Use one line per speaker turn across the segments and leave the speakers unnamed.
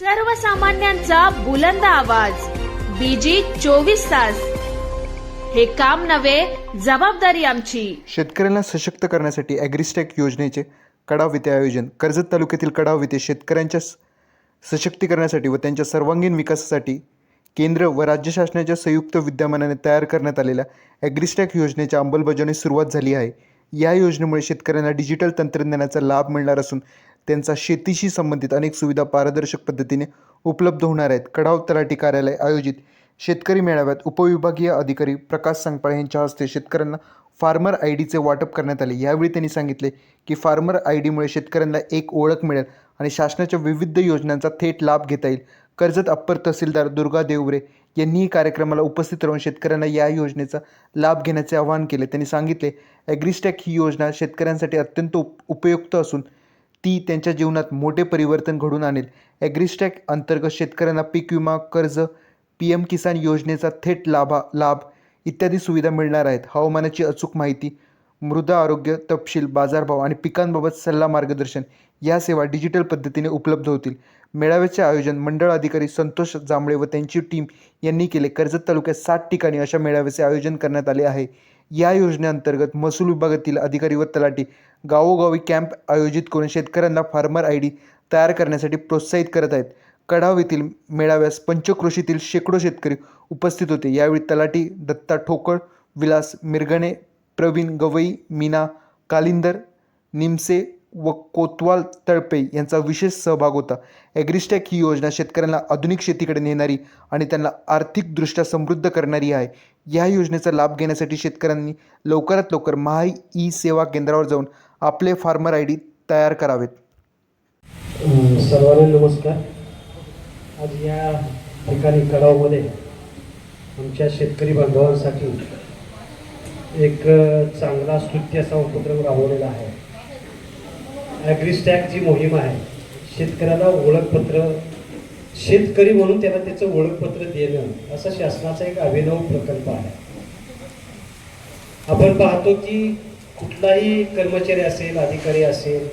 सर्वसामान्यांचा बुलंद आवाज. बीजी चोवीस तास. हे काम नव्हे जबाबदारी आमची.
शेतकऱ्यांना सशक्त करण्यासाठी ॲग्रिस्टॅक योजनेचे कडाव विते आयोजन. कर्जत तालुक्यातील कडाव विते शेतकऱ्यांच्या सशक्तीकरणासाठी व त्यांच्या सर्वांगीण विकासासाठी केंद्र व राज्य शासनाच्या संयुक्त विद्यमानाने तयार करण्यात आलेल्या ॲग्रिस्टॅक योजनेच्या अंमलबजावणीस सुरुवात झाली आहे. या योजनेमुळे शेतकऱ्यांना डिजिटल तंत्रज्ञानाचा लाभ मिळणार असून त्यांचा शेतीशी संबंधित अनेक सुविधा पारदर्शक पद्धतीने उपलब्ध होणार आहेत. कडाव तलाठी कार्यालय आयोजित शेतकरी मेळाव्यात उपविभागीय अधिकारी प्रकाश सांगपाळ यांच्या हस्ते शेतकऱ्यांना फार्मर आय डीचे वाटप करण्यात आले. यावेळी त्यांनी सांगितले की फार्मर आय डीमुळे शेतकऱ्यांना एक ओळख मिळेल आणि शासनाच्या विविध योजनांचा थेट लाभ घेता येईल. कर्जत अप्पर तहसीलदार दुर्गा देवरे यांनीही कार्यक्रमाला उपस्थित राहून शेतकऱ्यांना या योजनेचा लाभ घेण्याचे आवाहन केले. त्यांनी सांगितले ॲग्रिस्टॅक ही योजना शेतकऱ्यांसाठी अत्यंत उप उपयुक्त असून ती त्यांच्या जीवनात मोठे परिवर्तन घडून आणेल. ॲग्रिस्टॅक अंतर्गत शेतकऱ्यांना पीक विमा कर्ज पी एम किसान योजनेचा थेट लाभा लाभ इत्यादी सुविधा मिळणार आहेत. हवामानाची अचूक माहिती मृदा आरोग्य तपशील बाजारभाव आणि पिकांबाबत सल्ला मार्गदर्शन या सेवा डिजिटल पद्धतीने उपलब्ध होतील. मेळाव्याचे आयोजन मंडळ अधिकारी संतोष जांभळे व त्यांची टीम यांनी केले. कर्जत तालुक्यात सात ठिकाणी अशा मेळाव्याचे आयोजन करण्यात आले आहे. या योजनेअंतर्गत महसूल विभागातील अधिकारी व तलाठी गावोगावी कॅम्प आयोजित करून शेतकऱ्यांना फार्मर आय डी तयार करण्यासाठी प्रोत्साहित करत आहेत. कडाव येथील मेळाव्यास पंचक्रोशीतील शेकडो शेतकरी उपस्थित होते. यावेळी तलाठी दत्ता ठोकळ विलास मिरगणे प्रवीण गवई मीना कालिंदर निमसे व कोतवाल तळपे यांचा विशेष सहभाग होता. ॲग्रिस्टॅक ही योजना शेतकऱ्यांना आधुनिक शेतीकडे नेणारी आणि त्यांना आर्थिकदृष्ट्या समृद्ध करणारी आहे. या योजनेचा लाभ घेण्यासाठी शेतकऱ्यांनी लवकरात लवकर महाई ई सेवा केंद्रावर जाऊन आपले फार्मर आय डी तयार करावेत.
सर्वांना नमस्कार. आज या ठिकाणी कडावमध्ये आमच्या शेतकरी बांधवांसाठी एक चांगला स्तुत्य असा उपक्रम राबवलेला आहे. ॲग्रीस्टॅक जी मोहीम आहे शेतकऱ्याला ओळखपत्र शेतकरी म्हणून त्याला त्याचं ओळखपत्र देणं असा शासनाचा एक अभिनव प्रकल्प आहे. आपण पाहतो की कुठलाही कर्मचारी असेल अधिकारी असेल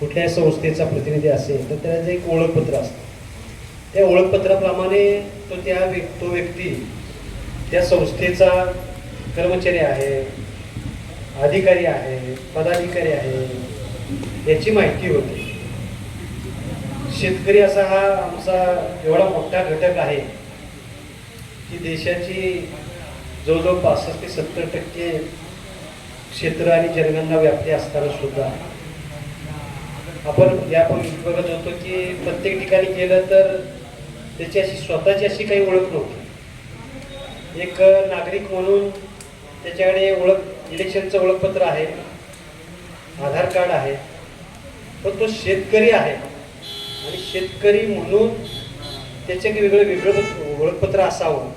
कुठल्याही संस्थेचा प्रतिनिधी असेल तर त्याचं एक ओळखपत्र असतं. त्या ओळखपत्राप्रमाणे तो त्या व्यक् तो व्यक्ती त्या संस्थेचा कर्मचारी आहे अधिकारी आहे पदाधिकारी आहे याची माहिती होते. शेतकरी असा हा आमचा एवढा मोठा घटक आहे की देशाची जवळजवळ पासष्ट ते सत्तर टक्के क्षेत्र आणि जनगणना व्याप्ती असताना सुद्धा आपण यापूर्वी बघत होतो की प्रत्येक ठिकाणी गेलं तर त्याची अशी स्वतःची अशी काही ओळख नव्हती. एक नागरिक म्हणून त्याच्याकडे ओळख इलेक्शनचं ओळखपत्र आहे आधार कार्ड आहे. पण तो शेतकरी आहे. आणि शेतकरी म्हणून त्याचे एक वेगळं वेगळं ओळखपत्र असावं.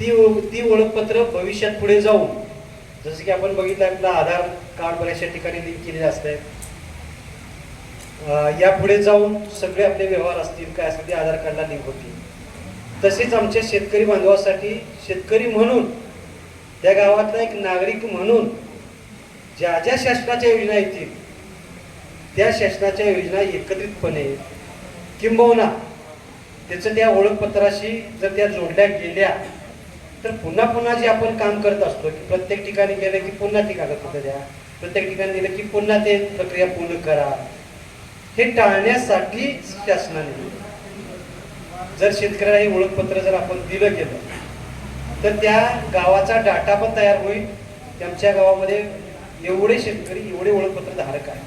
ती ओळ- ती ओळखपत्र भविष्यात पुढे जाऊन जसं की आपण बघितलं आपलं आधार कार्ड बऱ्याचशा ठिकाणी लिंक केलेले असते या पुढे जाऊन सगळे आपले व्यवहार असतील काय असतील ते आधार कार्डला लिंक होतील. तसेच आमच्या शेतकरी बांधवासाठी शेतकरी म्हणून त्या गावातला एक नागरिक म्हणून ज्या ज्या शासनाच्या योजना येतील त्या शासनाच्या योजना एकत्रितपणे किंबहुना त्याचं त्या ओळखपत्राशी जर त्या जोडल्या गेल्या तर पुन्हा पुन्हा जे आपण काम करत असतो की प्रत्येक ठिकाणी गेलं की पुन्हा ती कागदपत्र द्या प्रत्येक ठिकाणी गेलं की पुन्हा ते प्रक्रिया पूर्ण करा हे टाळण्यासाठी शासनाने जर शेतकऱ्याला हे ओळखपत्र जर आपण दिलं गेलं तर त्या गावाचा डाटा पण तयार होईल. आमच्या गावामध्ये एवढे शेतकरी एवढे ओळखपत्र धारक आहेत.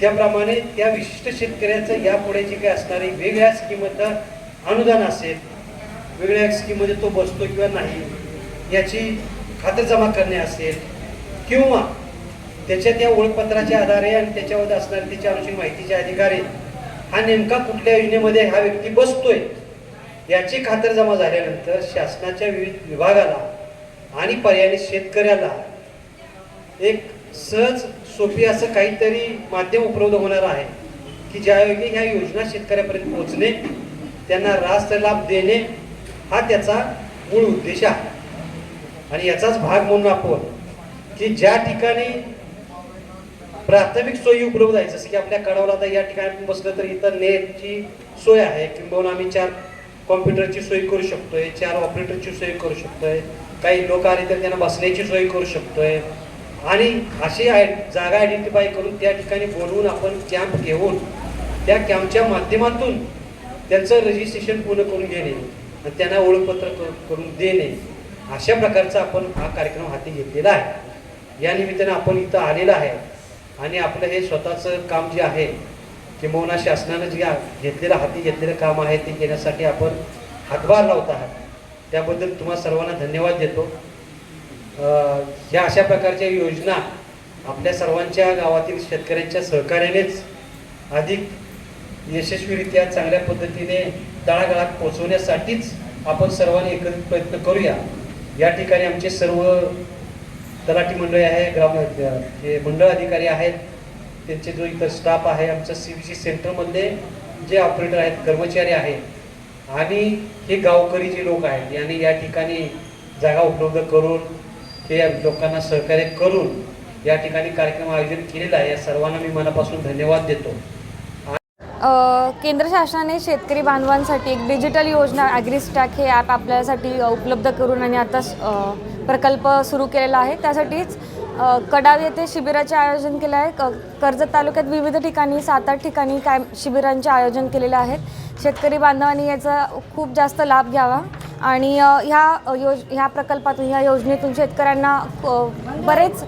त्याप्रमाणे त्या विशिष्ट शेतकऱ्याचं यापुढे जे काही असणारी वेगळ्या स्कीमचा अनुदान असेल वेगळ्या स्कीममध्ये तो बसतो किंवा नाही याची खातरजमा करणे असेल किंवा त्याच्या त्या ओळखपत्राच्या आधारे आणि त्याच्यावर असणारे त्याच्या अनुषंग माहितीचे अधिकारी हा नेमका कुठल्या योजनेमध्ये हा व्यक्ती बसतोय याची खातरजमा झाल्यानंतर शासनाच्या विविध विभागाला आणि पर्यायी शेतकऱ्याला एक सहज सोपी असं काहीतरी माध्यम उपलब्ध होणार आहे की ज्यायोगे ह्या योजना शेतकऱ्यापर्यंत पोहोचणे त्यांना रास्त लाभ देणे हा त्याचा मूळ उद्देश आहे. आणि याचाच भाग म्हणून आपण की ज्या ठिकाणी प्राथमिक सोयी उपलब्ध आहे जसं की आपल्या कडावला आता या ठिकाणी बसलं तर इथं नेटची सोय आहे किंबहुना आम्ही चार कॉम्प्युटरची सोय करू शकतोय चार ऑपरेटरची सोय करू शकतोय काही लोक आले तर त्यांना बसण्याची सोय करू शकतोय आणि अशी आय जागा आयडेंटिफाय करून त्या ठिकाणी बोलवून आपण कॅम्प घेऊन त्या कॅम्पच्या माध्यमातून त्यांचं रजिस्ट्रेशन पूर्ण करून घेणे आणि त्यांना ओळखपत्र करून देणे अशा प्रकारचा आपण हा कार्यक्रम हाती घेतलेला आहे. या निमित्तानं आपण इथं आलेला आहे आणि आपलं हे स्वतःचं काम जे आहे किंबहुना शासनानं जे घेतलेलं हाती घेतलेलं काम आहे ते घेण्यासाठी आपण हातभार लावत आहात. त्याबद्दल तुम्हा सर्वांना धन्यवाद देतो. ह्या अशा प्रकारच्या योजना आपल्या सर्वांच्या गावातील शेतकऱ्यांच्या सहकार्यानेच अधिक यशस्वीरित्या चांगल्या पद्धतीने तळागाळात पोहोचवण्यासाठीच आपण सर्वांनी एकत्रित प्रयत्न करूया. या ठिकाणी आमचे सर्व तलाठी मंडळी आहे ग्राम जे मंडळ अधिकारी आहेत त्यांचे जो इथं स्टाफ आहे आमच्या सी बी सी सेंटरमधले जे ऑपरेटर आहेत कर्मचारी आहेत आणि हे गावकरी जे लोक आहेत यांनी या ठिकाणी जागा उपलब्ध करून हे लोकांना सहकार्य करून या ठिकाणी कार्यक्रम आयोजन केलेला आहे. या सर्वांना मी मनापासून धन्यवाद देतो.
केंद्र शासनाने शेतकरी बांधवांसाठी एक डिजिटल योजना ॲग्रिस्टॅक हे ॲप आपल्यासाठी उपलब्ध करून आणि आता प्रकल्प सुरू केलेला आहे. त्यासाठीच कडाव येथे शिबिराचे आयोजन केले आहे. क कर्जत तालुक्यात विविध ठिकाणी सात आठ ठिकाणी काय शिबिरांचे आयोजन केलेले आहेत. शेतकरी बांधवांनी याचा खूप जास्त लाभ घ्यावा. आणि ह्या योज ह्या प्रकल्पातून ह्या योजनेतून शेतकऱ्यांना बरेच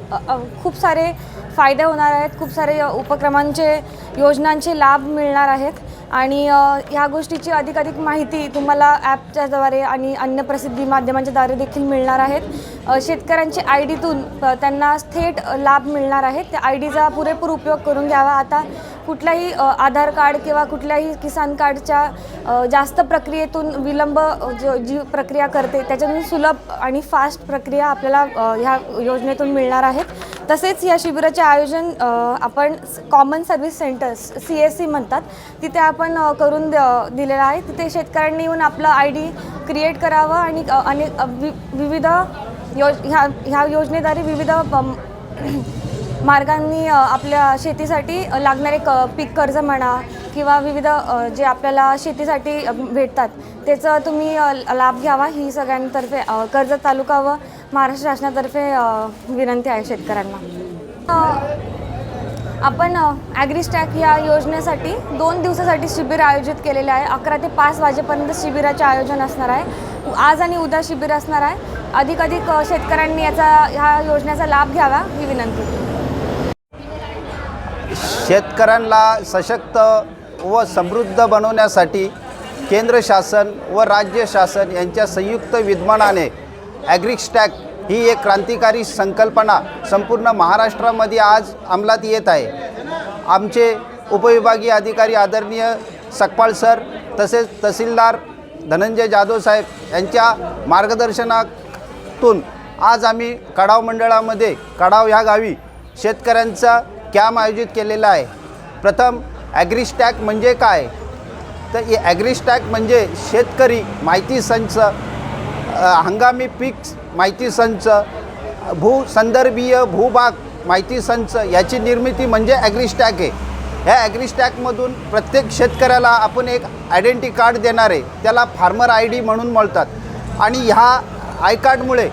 खूप सारे फायदे होणार आहेत. खूप सारे उपक्रमांचे योजनांचे लाभ मिळणार आहेत. आणि ह्या गोष्टीची अधिकाधिक माहिती तुम्हाला ॲपच्याद्वारे आणि अन्य प्रसिद्धी माध्यमांच्याद्वारे देखील मिळणार आहेत. शेतकऱ्यांची आय डीतून त्यांना थेट लाभ मिळणार आहेत त्या आय डीचा पुरेपूर उपयोग करून घ्यावा. आता कुठल्याही आधार कार्ड किंवा कुठल्याही किसान कार्डच्या जास्त प्रक्रियेतून विलंब जो जी प्रक्रिया करते त्याच्यातून सुलभ आणि फास्ट प्रक्रिया आपल्याला ह्या योजनेतून मिळणार आहेत. तसेच या शिबिराचे आयोजन आपण common service centres C S C म्हणतात तिथे आपण करून द- दिलेलं आहे. तिथे शेतकऱ्यांनी येऊन आपलं आय डी क्रिएट करावं आणि अनेक वि विविध योज ह्या ह्या योजनेद्वारे विविध मार्गांनी आपल्या शेतीसाठी लागणारे क पीक कर्ज म्हणा किंवा विविध जे आपल्याला शेतीसाठी भेटतात त्याचं तुम्ही लाभ घ्यावा. ही सगळ्यांतर्फे कर्जत तालुका व महाराष्ट्र शासनातर्फे विनंती आहे शेतकऱ्यांना. आपण ॲग्रीस्टॅक या योजनेसाठी दोन दिवसासाठी शिबिर आयोजित केलेले आहे. अकरा ते पाच वाजेपर्यंत शिबिराचे आयोजन असणार आहे. आज आणि उद्या शिबिर असणार आहे. अधिकाधिक अधिक शेतकऱ्यांनी याचा ह्या योजनेचा लाभ घ्यावा ही विनंती.
शेतकऱ्यांना सशक्त व समृद्ध बनवण्यासाठी केंद्र शासन व राज्य शासन यांच्या संयुक्त विद्यमानाने ॲग्रिस्टॅक ही एक क्रांतिकारी संकल्पना संपूर्ण महाराष्ट्रामध्ये आज अंमलात येत आहे. आमचे उपविभागीय अधिकारी आदरणीय सकपाळ सर तसेच तहसीलदार धनंजय जाधव साहेब यांच्या मार्गदर्शनातून आज आम्ही कडाव मंडळामध्ये कडाव ह्या गावी शेतकऱ्यांचा कॅम्प आयोजित केलेला आहे. प्रथम ॲग्रिस्टॅक म्हणजे काय? तर हे ॲग्रिस्टॅक म्हणजे शेतकरी माहिती संच हंगामी पीक माहिती संच भू संदर्भीय भूभाग माहिती संच याची निर्मिती म्हणजे ॲग्रिस्टॅक आहे. ह्या ॲग्रिस्टॅकमधून प्रत्येक शेतकऱ्याला आपण एक आयडेंटी कार्ड देणार आहे. त्याला फार्मर आय डी म्हणून म्हणतात आणि ह्या आय कार्डमुळे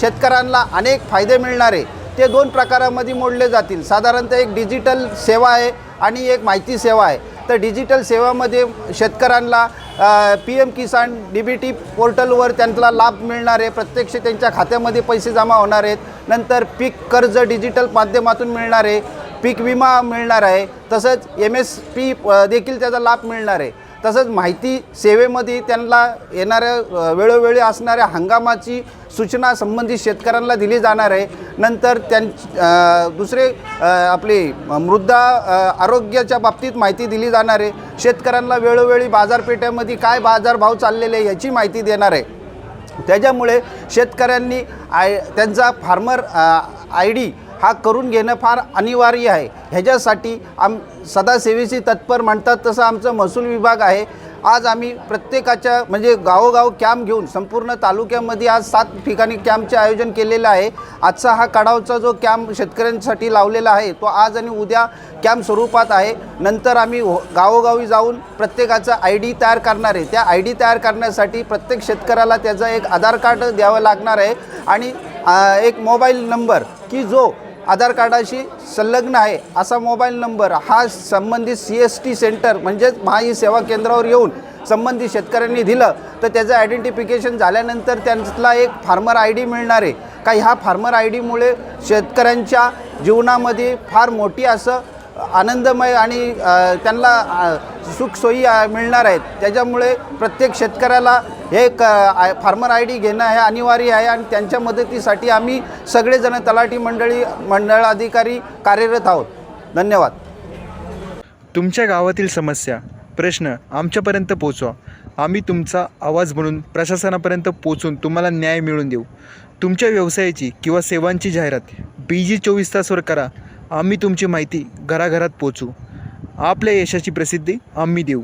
शेतकऱ्यांना अनेक फायदे मिळणार आहे. ते दोन प्रकारामध्ये मोडले जातील. साधारणतः एक डिजिटल सेवा आहे आणि एक माहिती सेवा आहे. तर डिजिटल सेवामध्ये शेतकऱ्यांना P M Kisan D B T पोर्टलवर त्यांना लाभ मिळणार आहे. प्रत्यक्ष त्यांच्या खात्यामध्ये पैसे जमा होणार आहेत. नंतर पीक कर्ज डिजिटल माध्यमातून मिळणार आहे. पीक विमा मिळणार आहे. तसंच एम एस पी देखील त्याचा लाभ मिळणार आहे. तसंच माहिती सेवेमध्ये त्यांना येणाऱ्या वेळोवेळी असणाऱ्या हंगामाची सूचना संबंधित शेतकऱ्यांना दिली जाणार आहे. नंतर त्यां दुसरे आपले मृदा आरोग्याच्या बाबतीत माहिती दिली जाणार आहे. शेतकऱ्यांना वेळोवेळी बाजारपेठेमध्ये काय बाजारभाव चाललेले आहे याची माहिती देणार आहे. त्याच्यामुळे शेतकऱ्यांनी आय त्यांचा फार्मर आय डी हा करून घेणं फार अनिवार्य आहे. ह्याच्यासाठी आम सदासेवेची तत्पर म्हणतात तसं आमचं महसूल विभाग आहे. आज आम्ही प्रत्येकाच्या म्हणजे गावोगाव कॅम्प घेऊन संपूर्ण तालुक्यामध्ये आज सात ठिकाणी कॅम्पचे आयोजन केलेलं आहे. आजचा हा कडावचा जो कॅम्प शेतकऱ्यांसाठी लावलेला आहे तो आज आणि उद्या कॅम्प स्वरूपात आहे. नंतर आम्ही हो-, गावोगावी जाऊन प्रत्येकाचा आय डी तयार करणार आहे. त्या आय डी तयार करण्यासाठी प्रत्येक शेतकऱ्याला त्याचं एक आधार कार्ड द्यावं लागणार आहे. आणि एक मोबाईल नंबर की जो आधार कार्डाशी संलग्न आहे असा मोबाईल नंबर. हा संबंधित सी एस टी सेंटर म्हणजेच महाई सेवा केंद्रावर येऊन संबंधित शेतकऱ्यांनी दिलं. तर त्याचं आयडेंटिफिकेशन झाल्यानंतर त्यांच्यातला एक फार्मर आय डी मिळणार. आहे का ह्या फार्मर आय डीमुळे शेतकऱ्यांच्या जीवनामध्ये फार मोठी असं आनंदमय आणि त्यांना सुखसोयी मिळणार आहेत. त्याच्यामुळे प्रत्येक शेतकऱ्याला हे क आय फार्मर आय डी घेणं हे अनिवार्य आहे आणि त्यांच्या मदतीसाठी आम्ही सगळेजण तलाठी मंडळी मंडळ अधिकारी कार्यरत आहोत. धन्यवाद.
तुमच्या गावातील समस्या प्रश्न आमच्यापर्यंत पोचवा. आम्ही तुमचा आवाज म्हणून प्रशासनापर्यंत पोचून तुम्हाला न्याय मिळवून देऊ. तुमच्या व्यवसायाची किंवा सेवांची जाहिरात बी जी चोवीस तासवर करा. आम्ही तुमची माहिती घराघरात पोचू. आपल्या यशाची प्रसिद्धी आम्ही देऊ.